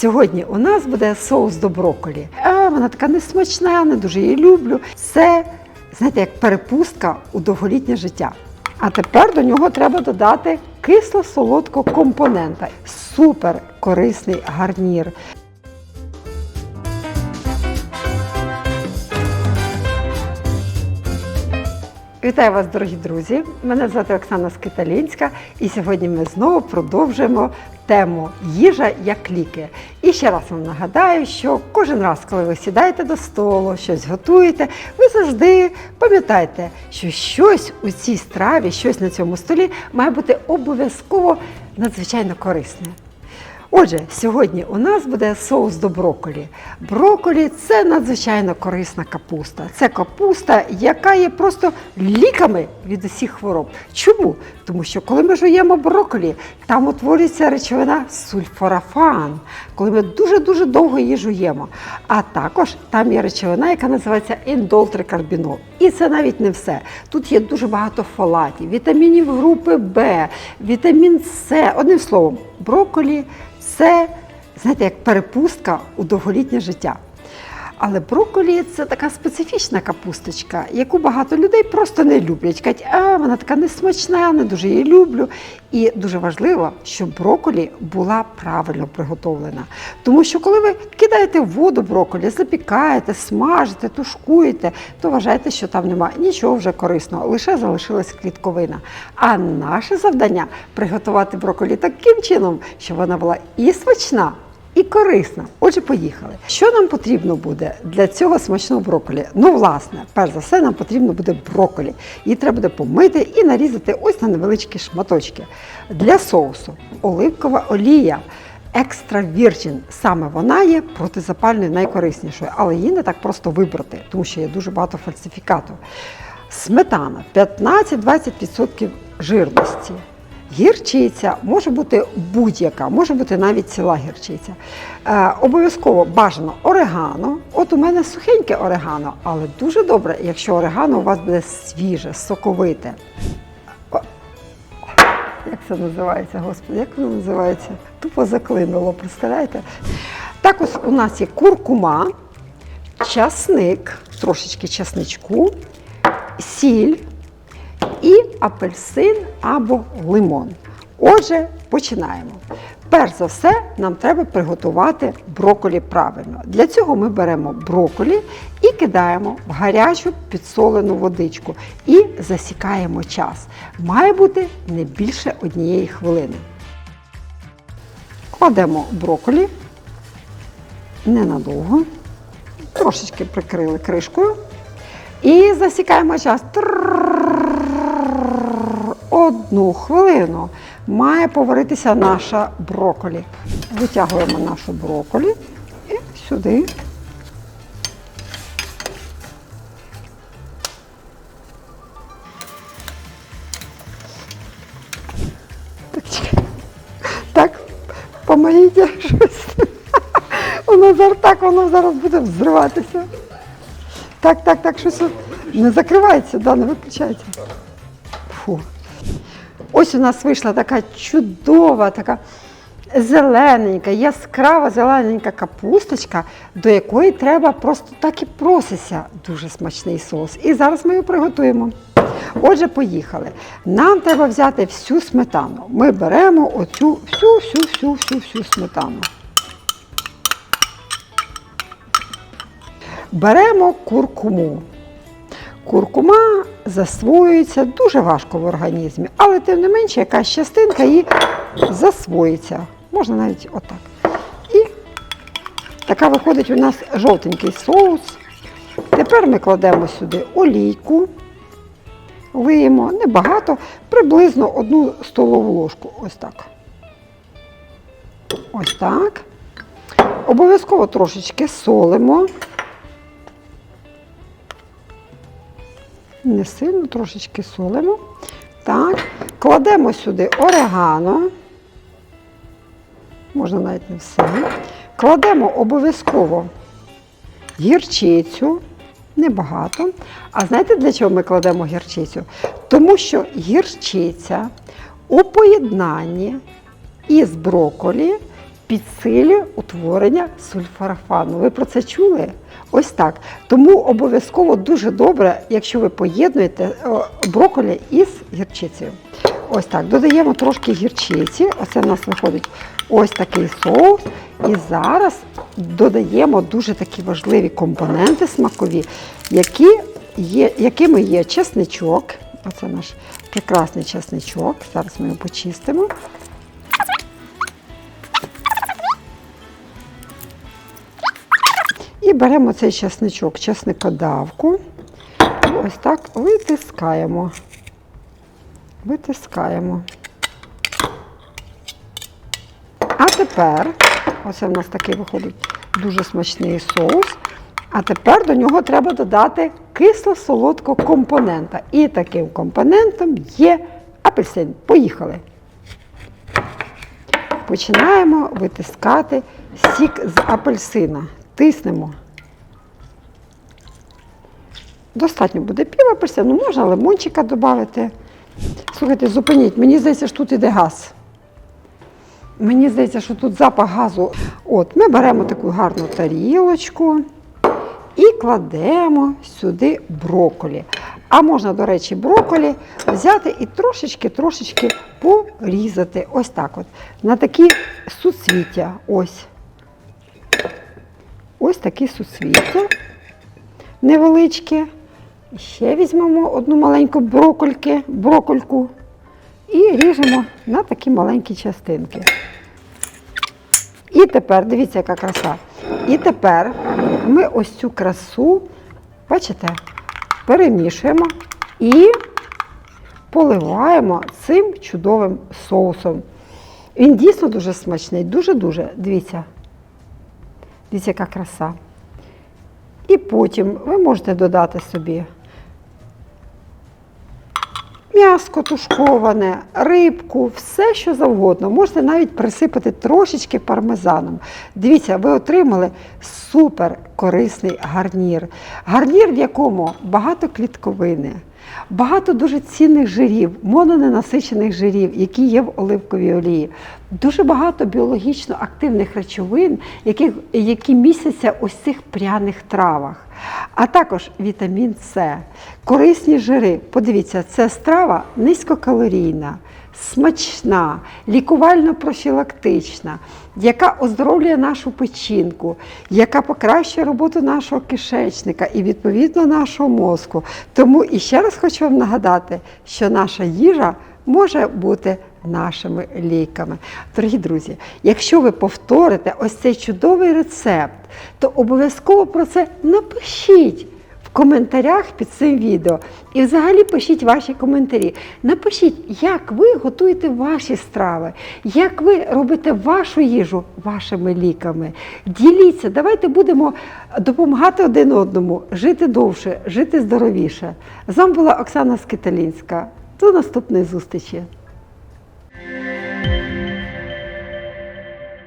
Сьогодні у нас буде соус до брокколі. А, вона така несмачна, не дуже її люблю. Це, знаєте, як перепустка у довголітнє життя. А тепер до нього треба додати кисло-солодкого компонента. Супер корисний гарнір. Вітаю вас, дорогі друзі! Мене звати Оксана Скиталінська, і сьогодні ми знову продовжуємо тему їжа як ліки. І ще раз вам нагадаю, що кожен раз, коли ви сідаєте до столу, щось готуєте, ви завжди пам'ятайте, що щось у цій страві, щось на цьому столі має бути обов'язково надзвичайно корисне. Отже, сьогодні у нас буде соус до брокколі. Брокколі – це надзвичайно корисна капуста. Це капуста, яка є просто ліками від усіх хвороб. Чому? Тому що коли ми жуємо брокколі, там утворюється речовина сульфорафан, коли ми дуже-дуже довго її жуємо. А також там є речовина, яка називається індолтрикарбінол. І це навіть не все. Тут є дуже багато фолатів, вітамінів групи Б, вітамін С. Одним словом, брокколі – це, знаєте, як перепустка у довголітнє життя. Але брокколі – це така специфічна капусточка, яку багато людей просто не люблять. Кажуть, а вона така несмачна, не дуже її люблю. І дуже важливо, щоб брокколі була правильно приготовлена. Тому що коли ви кидаєте воду брокколі, запікаєте, смажите, тушкуєте, то вважайте, що там немає нічого вже корисного, лише залишилась клітковина. А наше завдання приготувати брокколі таким чином, щоб вона була і смачна, і корисна. Отже, поїхали. Що нам потрібно буде для цього смачного брокколі? Ну, власне, перш за все, нам потрібно буде брокколі. Її треба буде помити і нарізати ось на невеличкі шматочки. Для соусу оливкова олія. Екстра вірчин. Саме вона є протизапальною найкориснішою, але її не так просто вибрати, тому що є дуже багато фальсифікату. Сметана 15-20% жирності. Гірчиця може бути будь-яка, може бути навіть ціла гірчиця. Е, обов'язково бажано орегано. От у мене сухеньке орегано, але дуже добре, якщо орегано у вас буде свіже, соковите. Як це називається, господи, як воно називається? Тупо заклинуло, представляєте? Також у нас є куркума, часник, трошечки часничку, сіль і апельсин або лимон. Отже, починаємо. Перш за все, нам треба приготувати брокколі правильно. Для цього ми беремо брокколі і кидаємо в гарячу підсолену водичку і засікаємо час. Має бути не більше однієї хвилини. Кладемо брокколі ненадовго, трошечки прикрили кришкою і засікаємо час. Одну хвилину має поваритися наша брокколі. Витягуємо нашу брокколі і сюди. Чекай. помогіть щось. Воно зараз так, воно зараз буде взриватися. Так, так, так, щось не закривається, да, не виключається. Фу. Ось у нас вийшла така чудова, така зелененька, яскрава зелененька капусточка, до якої треба просто так і проситься дуже смачний соус. І зараз ми його приготуємо. Отже, поїхали. Нам треба взяти всю сметану. Ми беремо оцю всю, всю, всю, всю, всю сметану. Беремо куркуму. Куркума засвоюється дуже важко в організмі, але тим не менше якась частинка її засвоїться. Можна навіть отак. І така виходить у нас жовтенький соус. Тепер ми кладемо сюди олійку, лиємо небагато, приблизно одну столову ложку. Ось так. Ось так. Обов'язково трошечки солимо. Не сильно, трошечки солимо. Так. Кладемо сюди орегано. Можна навіть не все. Кладемо обов'язково гірчицю, небагато. А знаєте, для чого ми кладемо гірчицю? Тому що гірчиця у поєднанні із брокколі підсилює утворення сульфорафану. Ви про це чули? Ось так. Тому обов'язково дуже добре, якщо ви поєднуєте брокколі із гірчицею. Ось так. Додаємо трошки гірчиці. Оце в нас виходить ось такий соус. І зараз додаємо дуже такі важливі компоненти смакові, які є, якими є чесничок. Оце наш прекрасний чесничок. Зараз ми його почистимо. Беремо цей чесничок, чесникодавку. І ось так витискаємо. Витискаємо. А тепер, оце в нас такий виходить дуже смачний соус. А тепер до нього треба додати кисло-солодкого компонента. І таким компонентом є апельсин. Поїхали. Починаємо витискати сік з апельсина. Тиснемо. Достатньо буде пів апельсину, можна лимончика додати. Слухайте, зупиніть, мені здається, що тут іде газ. Мені здається, що тут запах газу. От, ми беремо таку гарну тарілочку і кладемо сюди брокколі. А можна, до речі, брокколі взяти і трошечки-трошечки порізати. Ось так от. На такі суцвіття. Ось. Ось такі суцвіття невеличкі. Ще візьмемо одну маленьку брокольки, брокольку і ріжемо на такі маленькі частинки. І тепер, дивіться, яка краса. І тепер ми ось цю красу, бачите, перемішуємо і поливаємо цим чудовим соусом. Він дійсно дуже смачний, дуже-дуже. Дивіться. Дивіться, яка краса. І потім ви можете додати собі м'яско тушковане, рибку, все що завгодно. Можете навіть присипати трошечки пармезаном. Дивіться, ви отримали супер корисний гарнір. Гарнір, в якому багато клітковини. Багато дуже цінних жирів, мононенасичених жирів, які є в оливковій олії. Дуже багато біологічно активних речовин, які, які містяться ось цих пряних травах. А також вітамін С, корисні жири. Подивіться, це страва низькокалорійна, смачна, лікувально-профілактична, яка оздоровлює нашу печінку, яка покращує роботу нашого кишечника і відповідно нашого мозку. Тому і ще раз хочу вам нагадати, що наша їжа може бути нашими ліками. Дорогі друзі, якщо ви повторите ось цей чудовий рецепт, то обов'язково про це напишіть коментарях під цим відео. І взагалі пишіть ваші коментарі. Напишіть, як ви готуєте ваші страви, як ви робите вашу їжу вашими ліками. Діліться, давайте будемо допомагати один одному, жити довше, жити здоровіше. З вами була Оксана Скиталінська. До наступної зустрічі!